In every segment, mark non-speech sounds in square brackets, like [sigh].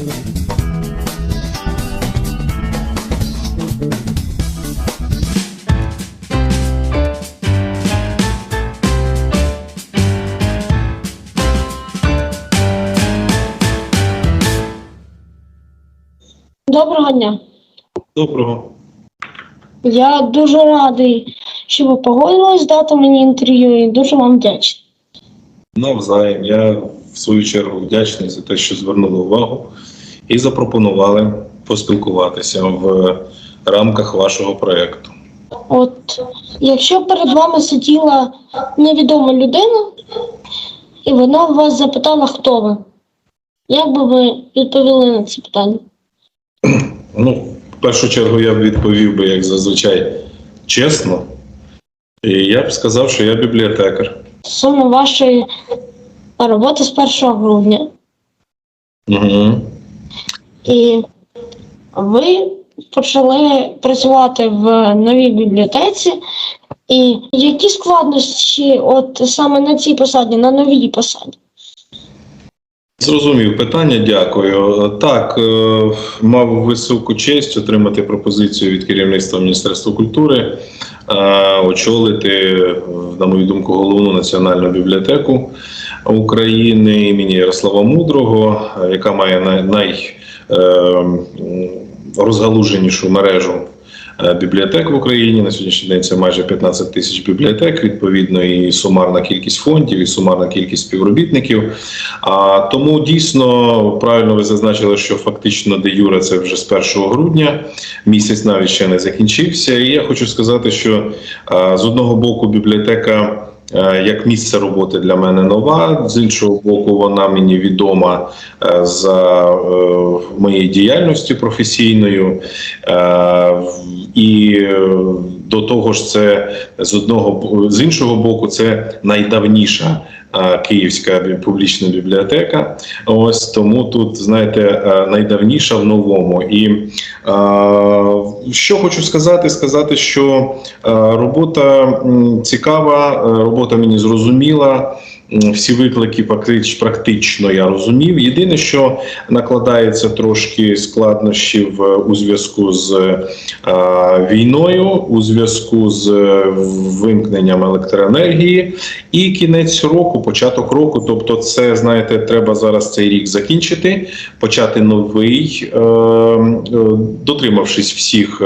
Доброго дня. Доброго. Я дуже радий, що ви погодились дати мені інтерв'ю і дуже вам вдячний. Навзаєм. Я в свою чергу вдячний за те, що звернули увагу і запропонували поспілкуватися в рамках вашого проєкту. От якщо перед вами сиділа невідома людина, і вона вас запитала, хто ви, як би ви відповіли на це питання? Ну, в першу чергу я б відповів би, як зазвичай, чесно. І я б сказав, що я бібліотекар. Стосовно вашої роботи з 1 грудня. Угу. І ви почали працювати в новій бібліотеці. І які складнощі, от саме на цій посаді, на новій посаді? Зрозумів питання, дякую. Так, е, мав високу честь отримати пропозицію від керівництва Міністерства культури, е, очолити, е, на мою думку, головну національну бібліотеку України імені Ярослава Мудрого, е, яка має най, най е, мережу е, бібліотек в Україні. На сьогоднішній день це майже 15 тисяч бібліотек, відповідно, і сумарна кількість фондів, і сумарна кількість співробітників. А тому дійсно правильно ви зазначили, що фактично де юре це вже з 1 грудня. Місяць навіть ще не закінчився. І я хочу сказати, що а, з одного боку бібліотека. Е, Як місце роботи для мене нова, з іншого боку, вона мені відома з за діяльності моєю професійною, Е, і е, до того ж, це з одного з іншого боку, це найдавніша київська публічна бібліотека. Ось тому тут, знаєте, найдавніша в новому. І що хочу сказати, сказати, що робота цікава, робота мені зрозуміла. Всі виклики практич- практично я розумів. Єдине, що накладається трошки складнощів е, у зв'язку з е, війною, у зв'язку з е, вимкненням електроенергії, і кінець року, початок року. Тобто, це знаєте, треба зараз цей рік закінчити, почати новий, дотримавшись всіх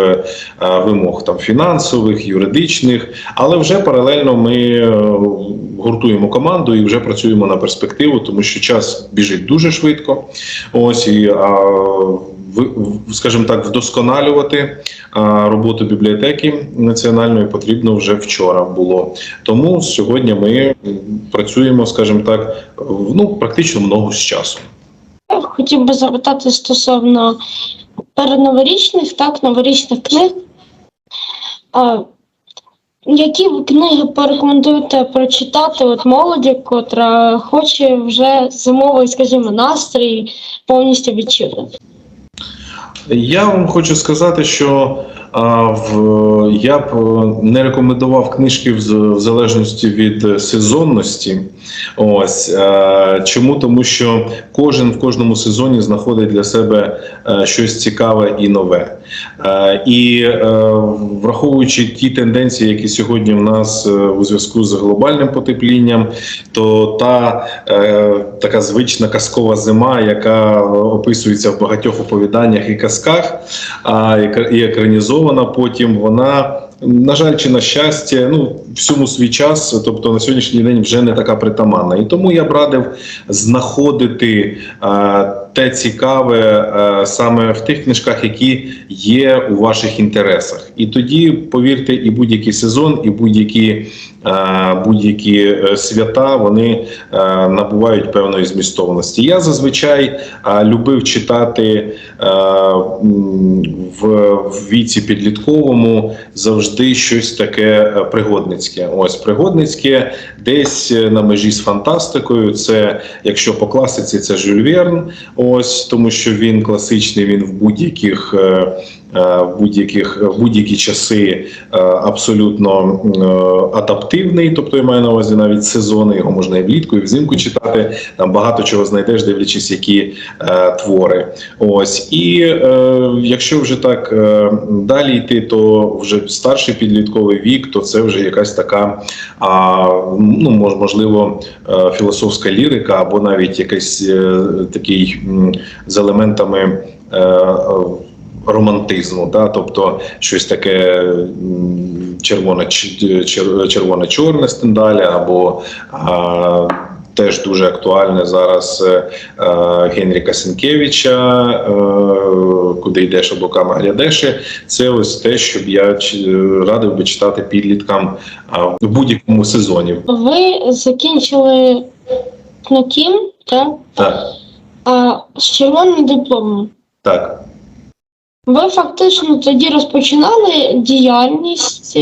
вимог там фінансових, юридичних, але вже паралельно ми гуртуємо команду і вже працюємо на перспективу, тому що час біжить дуже швидко. Ось і а, скажімо так, вдосконалювати роботу бібліотеки національної потрібно вже вчора було. Тому сьогодні ми працюємо, скажімо так, ну практично много з часу. Хотів би запитати стосовно передноворічних, так, новорічних книг. Які книги порекомендуєте прочитати от молоді, котра хоче вже зимовий, скажімо, настрій повністю відчути? Я вам хочу сказати, що а, в, я б не рекомендував книжки в, в залежності від сезонності. Ось е, чому? Тому що кожен в кожному сезоні знаходить для себе е, щось цікаве і нове. Е, і враховуючи ті тенденції, які сьогодні в нас у зв'язку з глобальним потеплінням, то та така звична казкова зима, яка описується в багатьох оповіданнях і казках, а і екранізована потім, вона. На жаль, чи на щастя, ну всьому свій час, тобто на сьогоднішній день вже не така притаманна. І тому я б радив знаходити е, те цікаве е, саме в тих книжках, які є у ваших інтересах. І тоді, повірте, і будь-який сезон, і будь-які е, будь-які свята вони набувають певної змістовності. Я зазвичай любив читати в, віці підлітковому завжди щось таке е, пригодницьке. Ось пригодницьке десь е, на межі з фантастикою. Це якщо по класиці, це Жюль Верн, ось тому що він класичний, він в будь-яких. е, е, В будь-яких в будь-які часи абсолютно адаптивний, тобто я маю на увазі навіть сезони, його можна і влітку, і взимку читати. Там багато чого знайдеш, дивлячись, які твори. Ось і якщо вже так далі йти, то вже старший підлітковий вік, то це вже якась така, а, ну можливо, е, філософська лірика, або навіть якийсь е, такий з елементами. Е, Романтизму, да, тобто щось таке червоне ч- чер- червоне-чорне стендаля, або а, теж дуже актуальне зараз е, е, Генріка Сенкевича, е, куди йдеш облаками глядеш. Це ось те, що б я радив би читати підліткам в будь-якому сезоні. Ви закінчили КНОКІМ, так? Так, А з червоним дипломом. так. Ви фактично тоді розпочинали діяльність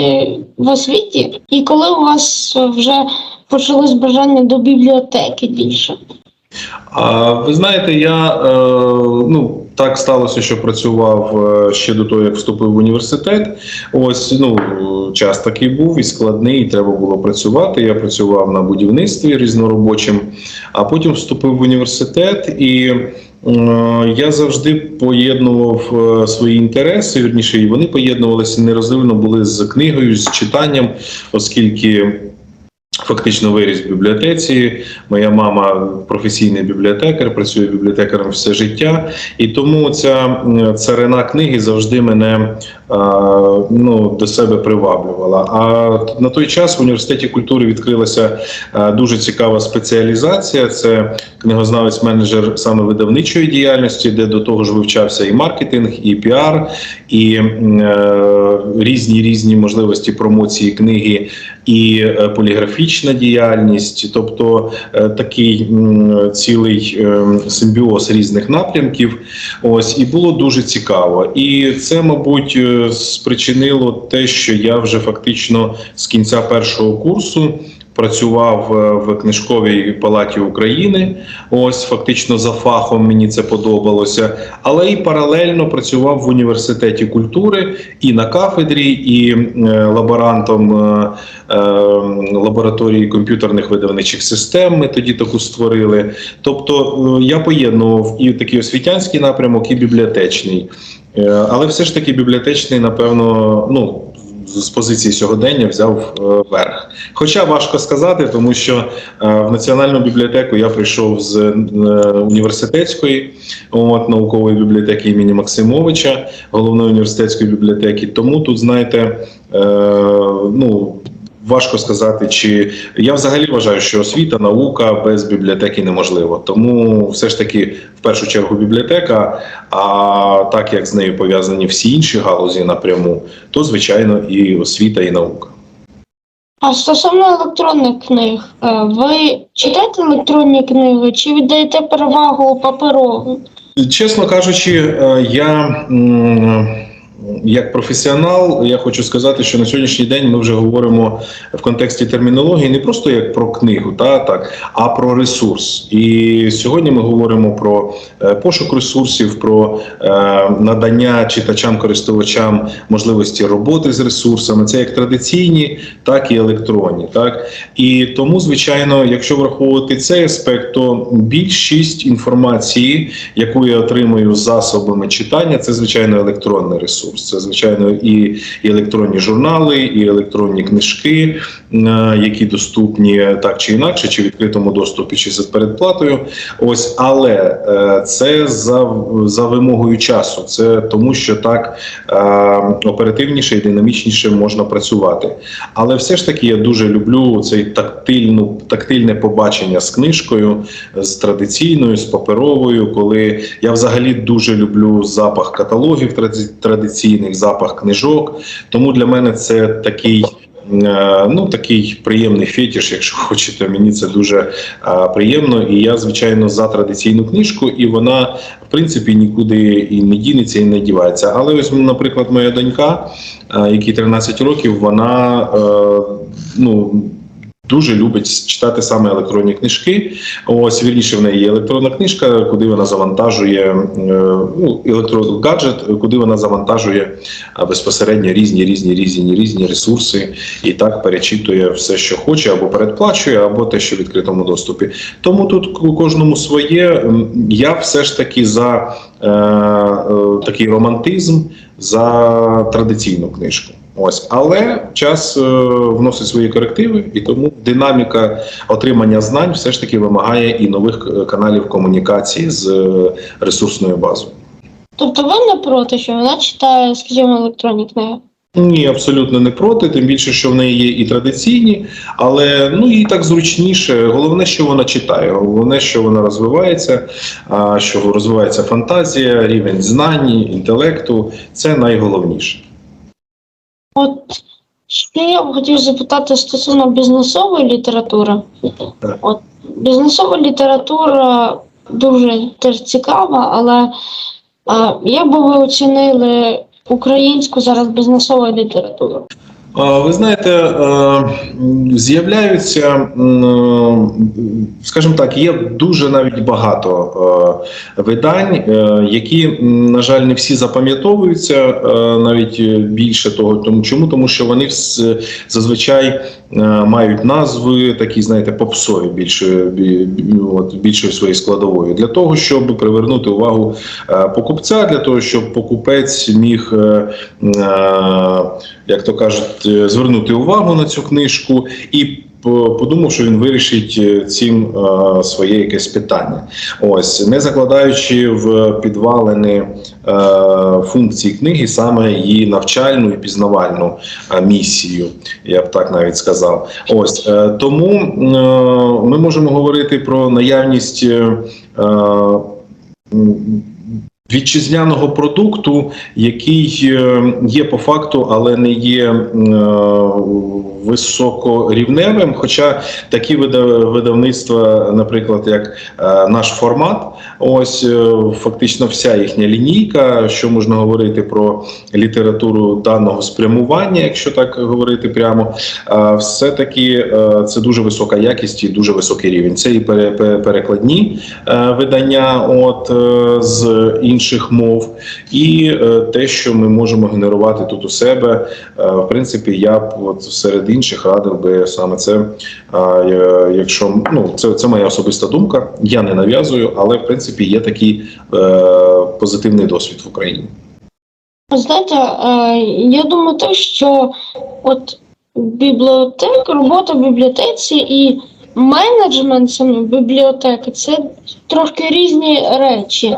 в освіті, і коли у вас вже почалось бажання до бібліотеки більше? А ви знаєте, я е, ну так сталося, що працював е, ще до того, як вступив в університет. Ось ну час такий був і складний, і треба було працювати. Я працював на будівництві різноробочим, а потім вступив в університет і. е, Я завжди поєднував е, свої інтереси, вірніше, і вони поєднувалися нерозривно були з книгою, з читанням, оскільки фактично виріс в бібліотеці. Моя мама професійний бібліотекар, працює бібліотекарем все життя, і тому ця царина книги завжди мене а, ну, до себе приваблювала. А на той час в університеті культури відкрилася а, дуже цікава спеціалізація. Це книгознавець-менеджер саме видавничої діяльності, де до того ж вивчався і маркетинг, і піар, і е, різні різні можливості промоції книги, і е, поліграфічна діяльність, тобто е, такий цілий е, симбіоз різних напрямків. Ось і було дуже цікаво. І це, мабуть, е, спричинило те, що я вже фактично з кінця першого курсу. Працював е, в книжковій палаті України. Ось фактично за фахом мені це подобалося, але і паралельно працював в університеті культури і на кафедрі, і е, лаборантом е, лабораторії комп'ютерних видавничих систем. Ми тоді таку створили. Тобто я поєднував і такий освітянський напрямок, і бібліотечний. Але все ж таки бібліотечний, напевно, ну. З позиції сьогодення взяв е, верх. Хоча важко сказати, тому що е, в національну бібліотеку я прийшов з е, університетської от, наукової бібліотеки імені Максимовича, головної університетської бібліотеки. Тому тут, знаєте, ну. Важко сказати, чи я взагалі вважаю, що освіта, наука без бібліотеки неможливо. Тому все ж таки, в першу чергу, бібліотека. А так як з нею пов'язані всі інші галузі напряму, то звичайно і освіта, і наука. А стосовно електронних книг, е, ви читаєте електронні книги чи віддаєте перевагу паперовим? Чесно кажучи, е, я як професіонал, я хочу сказати, що на сьогоднішній день ми вже говоримо в контексті термінології не просто як про книгу, та так, а про ресурс. І сьогодні ми говоримо про е, пошук ресурсів, про е, надання читачам-користувачам можливості роботи з ресурсами. Це як традиційні, так і електронні. Так і тому, звичайно, якщо враховувати цей аспект, то більшість інформації, яку я отримую засобами читання, це звичайно електронний ресурс. Це звичайно і, електронні журнали, і електронні книжки, е, які доступні так чи інакше, чи в відкритому доступі, чи за передплатою. Ось, але е, це за, за вимогою часу. Це тому, що так е, оперативніше і динамічніше можна працювати. Але все ж таки я дуже люблю цей тактильну, тактильне побачення з книжкою, з традиційною, з паперовою, коли я взагалі дуже люблю запах каталогів тради- традиційних, запах книжок. Тому для мене це такий. е, Ну, такий приємний фетіш, якщо [laughs] хочете. Мені це дуже е, приємно. І я, звичайно, за традиційну книжку, і вона, в принципі, нікуди і не дінеться, і не дівається. Але ось, наприклад, моя донька, е, якій 13 років, вона е, ну. Дуже любить читати саме електронні книжки. Ось вірніше в неї є електронна книжка, куди вона завантажує е, ну, електронний гаджет, куди вона завантажує безпосередньо різні різні різні різні ресурси і так перечитує все, що хоче, або передплачує, або те, що в відкритому доступі. Тому тут кожному своє. Я все ж таки за е, е, такий романтизм, за традиційну книжку. Ось, але час е, вносить свої корективи, і тому динаміка отримання знань все ж таки вимагає і нових е, каналів комунікації з е, ресурсною базою. Тобто ви не проти, що вона читає, скажімо, електронні книги? Ні, абсолютно не проти, тим більше, що в неї є і традиційні, але ну їй так зручніше. Головне, що вона читає, головне, що вона розвивається, що розвивається фантазія, рівень знань, інтелекту це найголовніше. От ще я б хотів запитати стосовно бізнесової літератури. От бізнесова література дуже теж цікава, але е, як би ви оцінили українську зараз бізнесову літературу? Ви знаєте, е, з'являються, м, скажімо так, є дуже навіть багато е, видань, е, які, на жаль, не всі запам'ятовуються, е, навіть е, більше того. Тому чому? Тому що вони зазвичай е, мають назви такі, знаєте, попсові більше бі- бі- от, більшою своєю складовою для того, щоб привернути увагу е, покупця, для того, щоб покупець міг. е, е, як то кажуть, е, звернути увагу на цю книжку і подумав, що він вирішить е, цим е, своє якесь питання. Ось не закладаючи в підвалини е, функції книги саме її навчальну і пізнавальну е, місію, я б так навіть сказав. Ось е, тому е, ми можемо говорити про наявність. е, е, Вітчизняного продукту, який е, є по факту, але не є е, високорівневим. Хоча такі вида- видавництва, наприклад, як е, наш формат, ось фактично вся їхня лінійка, що можна говорити про літературу даного спрямування, якщо так говорити прямо, е, все-таки е, це дуже висока якість і дуже високий рівень. Це і пере- пере- перекладні видання, от з інших мов, і е, те, що ми можемо генерувати тут у себе. Е, В принципі, я б от серед інших радив би саме це. е, Якщо ну це, це моя особиста думка, я не нав'язую, але в принципі є такий позитивний досвід в Україні. Знаєте, я думаю, те, що от бібліотек, робота в бібліотеці і менеджмент саме бібліотеки це трошки різні речі.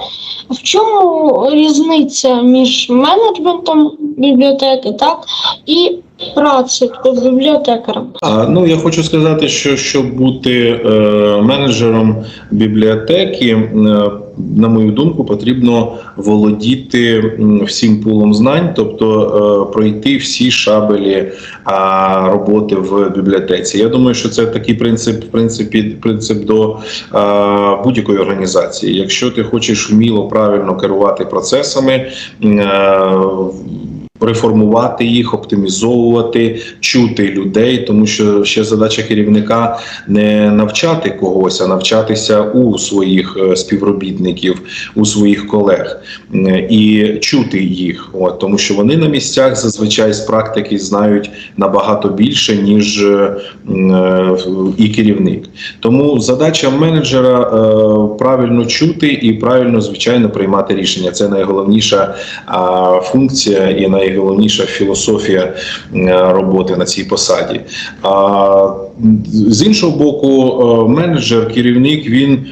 В чому різниця між менеджментом бібліотеки, так, і працею бібліотекарем? А, ну я хочу сказати, що щоб бути е, менеджером бібліотеки, е, на мою думку, потрібно володіти всім пулом знань, тобто е, пройти всі шабелі роботи в бібліотеці. Я думаю, що це такий принцип, в принципі, принцип до будь-якої організації. Якщо ти хочеш вміло правильно керувати процесами. Реформувати їх, оптимізовувати, чути людей, тому що ще задача керівника не навчати когось, а навчатися у своїх е, співробітників, у своїх колег і чути їх, от тому що вони на місцях зазвичай з практики знають набагато більше ніж е, е, і керівник. Тому задача менеджера правильно чути і правильно звичайно приймати рішення. Це найголовніша функція і найголовніша філософія е, роботи на цій посаді. А з іншого боку, е, менеджер, керівник, він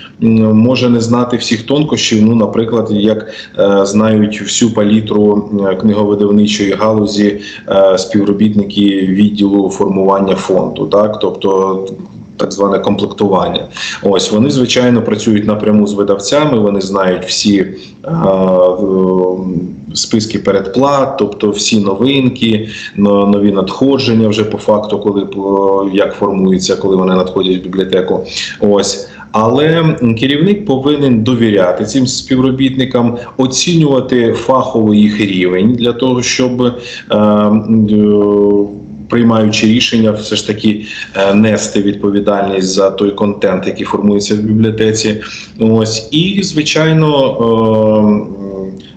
може не знати всіх тонкощів. Ну, наприклад, як е, знають всю палітру книговидавничої галузі співробітники відділу формування фонду, так тобто. Так зване комплектування. Ось вони звичайно працюють напряму з видавцями. Вони знають всі е, е, списки передплат, тобто всі новинки, нові надходження вже по факту, коли як формуються, коли вони надходять в бібліотеку. Ось. Але керівник повинен довіряти цим співробітникам, оцінювати фахово їх рівень для того, щоб е, приймаючи рішення, все ж таки е, нести відповідальність за той контент, який формується в бібліотеці. Ось і звичайно. е,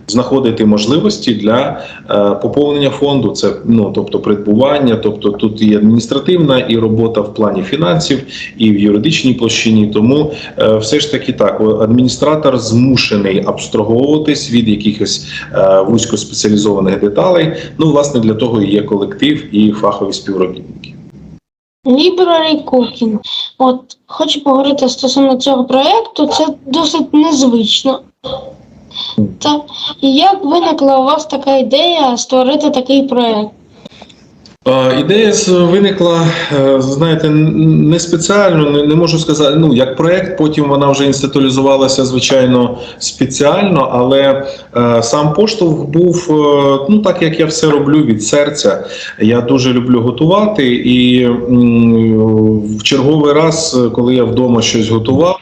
Знаходити можливості для е, поповнення фонду, це ну тобто придбування, тобто тут і адміністративна, і робота в плані фінансів, і в юридичній площині. Тому е, все ж таки так, адміністратор змушений абстраговуватись від якихось е, вузькоспеціалізованих деталей. Ну, власне, для того і є колектив і фахові співробітники. Library Cooking. От хочу поговорити стосовно цього проєкту. Це досить незвично. І як виникла у вас така ідея створити такий проєкт? Ідея виникла, е, знаєте, не спеціально, не, можу сказати. Ну як проект, потім вона вже інституалізувалася, звичайно, спеціально, але е, сам поштовх був е, ну так як я все роблю від серця. Я дуже люблю готувати, і в черговий раз, коли я вдома щось готував.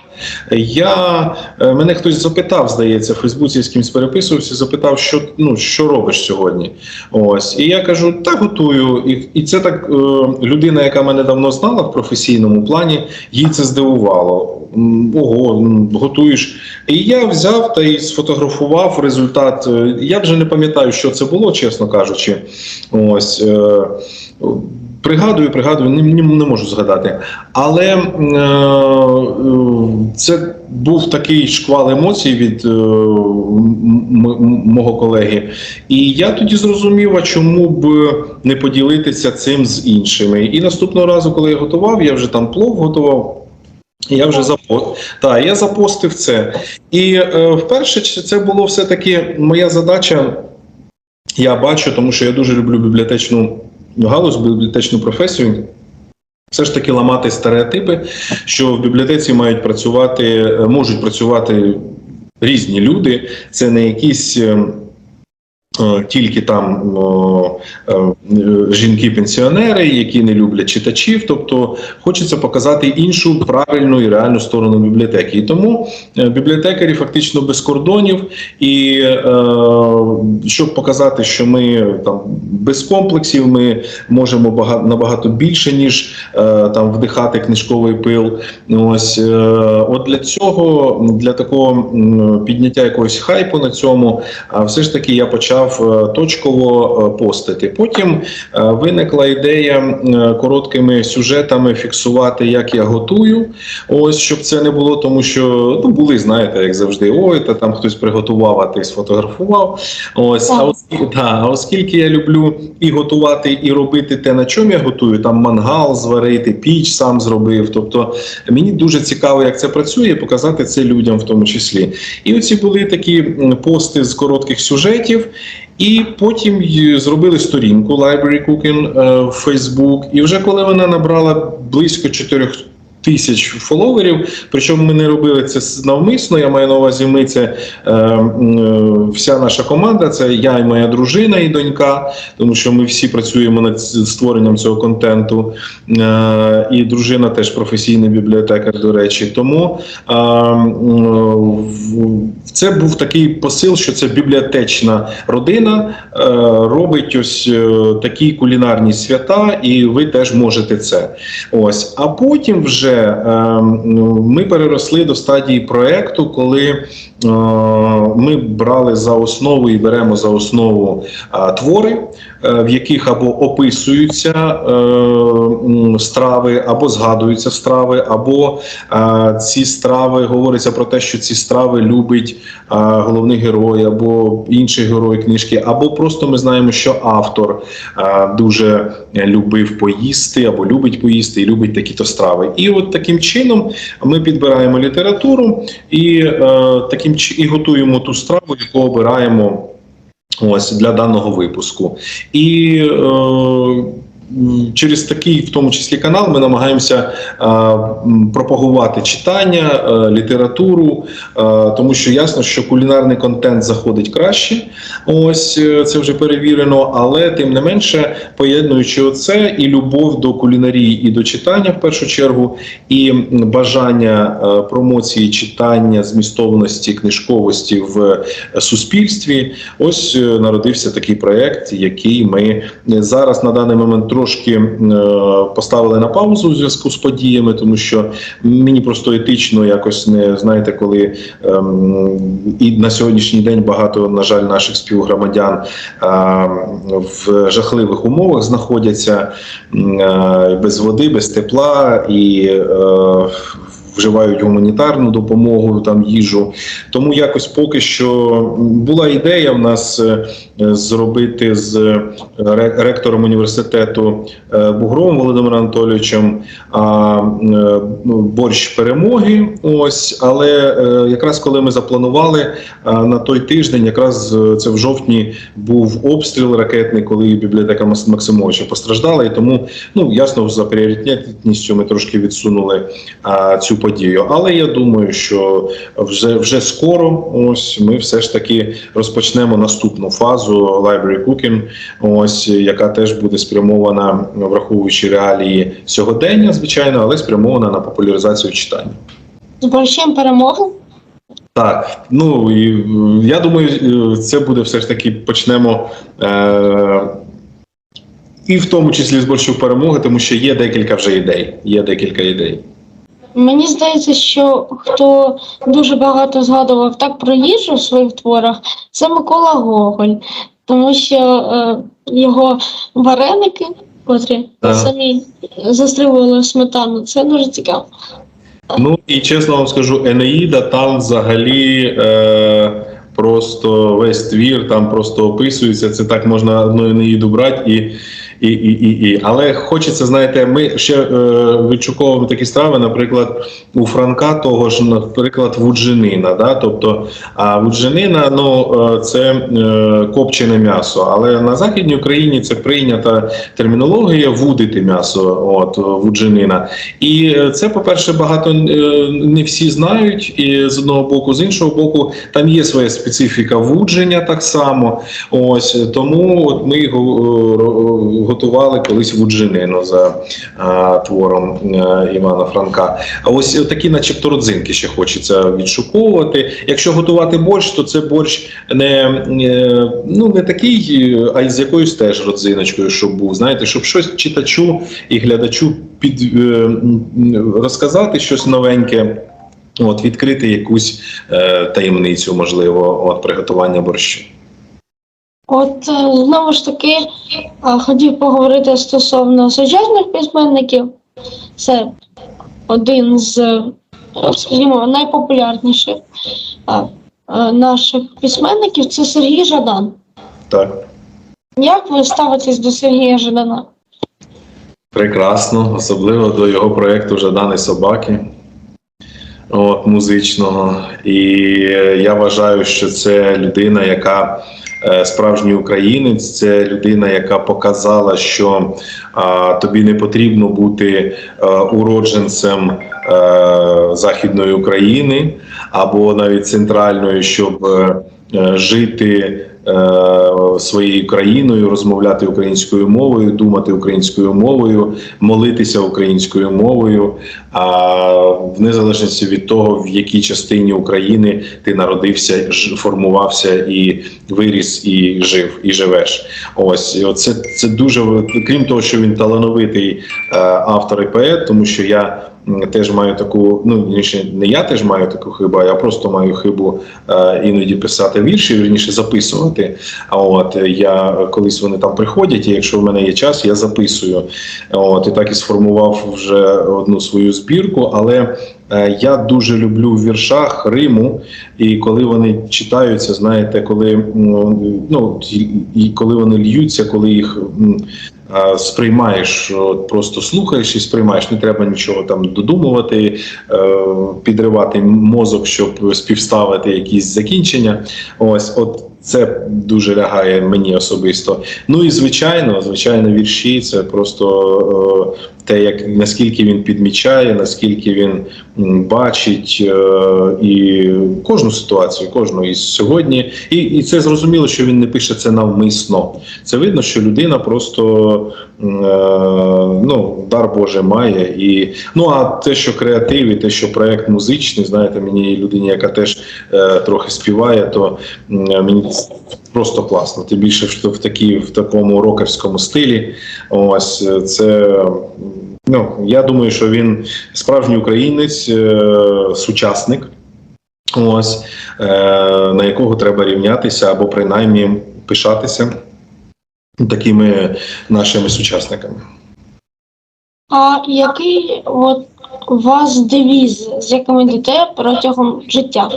Я е, мене хтось запитав, здається, в Фейсбуці з кимось переписувався, запитав, що ну що робиш сьогодні. Ось і я кажу, та готую. І, і це так е, людина, яка мене давно знала в професійному плані, їй це здивувало. Ого, готуєш. І я взяв та й сфотографував результат. Е, Я вже не пам'ятаю, що це було, чесно кажучи. Ось. Пригадую, пригадую, не, не, не можу згадати. Але е, це був такий шквал емоцій від е, мого колеги. І я тоді зрозумів, а чому б не поділитися цим з іншими. І наступного разу, коли я готував, я вже там плов готував. Я вже запо... так, я запостив це. І е, вперше це було все-таки моя задача. Я бачу, тому що я дуже люблю бібліотечну галузь, бібліотечну професію. Все ж таки ламати стереотипи, що в бібліотеці мають працювати, е, можуть працювати різні люди. Це не якісь е, е, тільки там е, е, жінки-пенсіонери, які не люблять читачів. Тобто хочеться показати іншу правильну і реальну сторону бібліотеки. І тому е, бібліотекарі фактично без кордонів. І е, щоб показати, що ми там без комплексів, ми можемо багато набагато більше, ніж е, там вдихати книжковий пил. Ось е, от для цього, для такого підняття якогось хайпу на цьому, все ж таки я почав е, точково е, постити. Потім е, виникла ідея короткими сюжетами фіксувати, як я готую. Ось щоб це не було, тому що ну були, знаєте, як завжди, ой, та там хтось приготував, а ти сфотографував. Ось, а оскільки, да, а оскільки я люблю і готувати, і робити те, на чому я готую, там мангал зварити, піч сам зробив. Тобто мені дуже цікаво, як це працює, показати це людям в тому числі. І оці були такі пости з коротких сюжетів. І потім зробили сторінку Library Cooking е, в Facebook. І вже коли вона набрала близько 4 тисяч фоловерів, причому ми не робили це навмисно. Я маю на увазі, ми це е, е, вся наша команда, це я і моя дружина і донька, тому що ми всі працюємо над створенням цього контенту. Е, і дружина теж професійний бібліотекар, до речі. Тому е, в- це був такий посил, що це бібліотечна родина е, робить ось е, такі кулінарні свята, і ви теж можете це. Ось, а потім вже е, ну, ми переросли до стадії проекту, коли е, ми брали за основу і беремо за основу е, твори, в яких або описуються е, страви, або згадуються страви, або е, ці страви говориться про те, що ці страви любить е, головний герой, або інший герой книжки, або просто ми знаємо, що автор е, дуже любив поїсти, або любить поїсти і любить такі-то страви. І от таким чином ми підбираємо літературу і е, таким і готуємо ту страву, яку обираємо. Ось для даного випуску, і е, через такий, в тому числі, канал, ми намагаємося пропагувати читання, е, літературу, е, тому що ясно, що кулінарний контент заходить краще. Ось е, це вже перевірено, але тим не менше, поєднуючи оце і любов до кулінарії і до читання в першу чергу, і бажання промоції читання, змістовності, книжковості в суспільстві. Ось народився такий проект, який ми зараз на даний момент трошки е, поставили на паузу у зв'язку з подіями, тому що мені просто етично якось не знаєте, коли ем, і на сьогоднішній день багато, на жаль, наших співгромадян е, в жахливих умовах знаходяться м, е, без води, без тепла і е, вживають гуманітарну допомогу, там їжу. Тому якось поки що була ідея в нас е, зробити з ре- ректором університету е, Бугровим Володимиром Анатолійовичем е, борщ перемоги. Ось, але е, якраз коли ми запланували на той тиждень, якраз е, це в жовтні був обстріл ракетний, коли бібліотека Максимовича постраждала, і тому ну ясно за пріоритетністю ми трошки відсунули цю подію. Але я думаю, що вже вже скоро ось ми все ж таки розпочнемо наступну фазу Library Cooking, ось яка теж буде спрямована, враховуючи реалії сьогодення, звичайно, але спрямована на популяризацію читання. З борщем перемоги. Так, ну і я думаю, е, це буде все ж таки почнемо. Е- і в тому числі з борщу перемоги, тому що є декілька вже ідей. Є декілька ідей. Мені здається, що хто дуже багато згадував так про їжу в своїх творах, це Микола Гоголь, тому що е, його вареники, котрі Так. самі застрибували в сметану, це дуже цікаво. Ну і чесно вам скажу, Енеїда там взагалі е, просто весь твір там просто описується. Це так можна одну Енеїду брати і. І, і, і, і. Але хочеться, знаєте, ми ще е, відшуковуємо такі страви, наприклад, у Франка того ж, наприклад, вудженина. Да? Тобто, а вудженина ну, е, це е, копчене м'ясо. Але на Західній Україні це прийнята термінологія вудити м'ясо, от вудженина. І це, по-перше, багато е, не всі знають. І з одного боку, з іншого боку, там є своя специфіка вудження так само. Ось тому от ми його е, готували колись вудженину за е, твором е, Івана Франка. А ось такі, начебто, родзинки ще хочеться відшуковувати. Якщо готувати борщ, то це борщ не, е, ну, не такий, а й з якоюсь теж родзиночкою, щоб був. Знаєте, щоб щось читачу і глядачу під е, розказати щось новеньке. От відкрити якусь е, таємницю, можливо, от приготування борщу. От е, знову ж таки е, хотів поговорити стосовно сучасних письменників. Це один з, е, скажімо, найпопулярніших наших письменників це Сергій Жадан. Так, Як ви ставитесь до Сергія Жадана? прекрасно, особливо до його проєкту Жадани собаки. От, музичного. І я вважаю, що це людина, яка справжній українець, це людина, яка показала, що а, тобі не потрібно бути е, уродженцем е, Західної України або навіть центральної, щоб е, е, жити е, своєю країною, розмовляти українською мовою, думати українською мовою, молитися українською мовою, а в незалежності від того, в якій частині України ти народився, формувався і виріс, і жив, і живеш. Ось і оце це дуже крім того, що він талановитий е, автор і поет, тому що я. Теж маю таку, ну вірніше, не я теж маю таку хибу, я просто маю хибу е, іноді писати вірші, вірніше записувати. А от е, я колись вони там приходять, і якщо в мене є час, я записую. От і так і сформував вже одну свою збірку. Але е, я дуже люблю в віршах Риму, і коли вони читаються, знаєте, коли ну і коли вони льються, коли їх. Сприймаєш, от просто слухаєш і сприймаєш, не треба нічого там додумувати, е, підривати мозок, щоб співставити якісь закінчення. Ось, от це дуже лягає мені особисто. Ну і звичайно, звичайно, вірші це просто е, те, як наскільки він підмічає, наскільки він бачить е, і кожну ситуацію, кожну і сьогодні. І, і це зрозуміло, що він не пише це навмисно. Це видно, що людина просто ну, дар Боже має. І, ну, а те, що креатив, і те, що проект музичний, знаєте, мені людині, яка теж е, трохи співає, то м, мені просто класно. Тим більше в, в, такі, в такому рокерському стилі. Ось е, це. Ну, я думаю, що він справжній українець, е, сучасник, ось, е, на якого треба рівнятися або принаймні пишатися такими нашими сучасниками. А який от у вас девіз, з яким йдете протягом життя?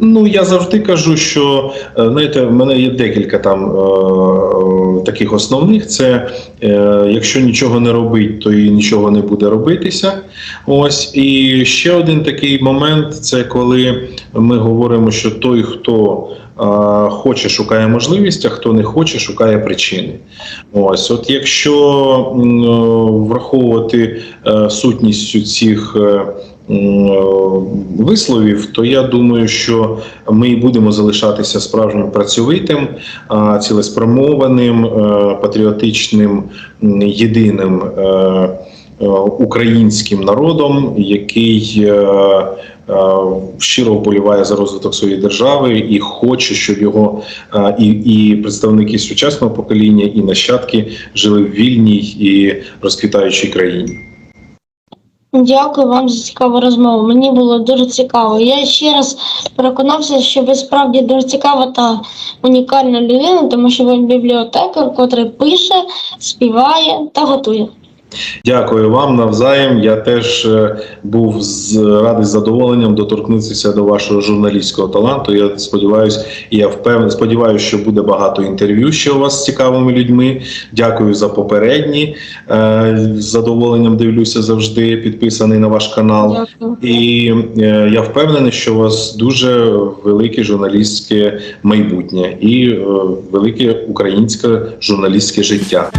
Ну, я завжди кажу, що е, знаєте, в мене є декілька там е, таких основних. Це е, якщо нічого не робить, то і нічого не буде робитися. Ось і ще один такий момент: це коли ми говоримо, що той, хто хоче, шукає можливість, а хто не хоче, шукає причини. Ось, от якщо е, враховувати е, сутністю цих. е, Висловів, то я думаю, що ми будемо залишатися справжнім працьовитим, е, патріотичним, єдиним українським народом, який щиро вболіває за розвиток своєї держави і хоче, щоб його е, і, і представники сучасного покоління, і нащадки жили в вільній і розквітаючій країні. Дякую вам за цікаву розмову. Мені було дуже цікаво. Я ще раз переконався, що ви справді дуже цікава та унікальна людина, тому що ви бібліотекар, котрий пише, співає та готує. Дякую вам навзаєм. Я теж е, був з радий з задоволенням доторкнутися до вашого журналістського таланту. Я сподіваюся, і я впевнений, сподіваюся, що буде багато інтерв'ю ще у вас з цікавими людьми. Дякую за попередні. Е, З задоволенням дивлюся завжди. Підписаний на ваш канал. Дякую. І е, я впевнений, що у вас дуже велике журналістське майбутнє і велике українське журналістське життя.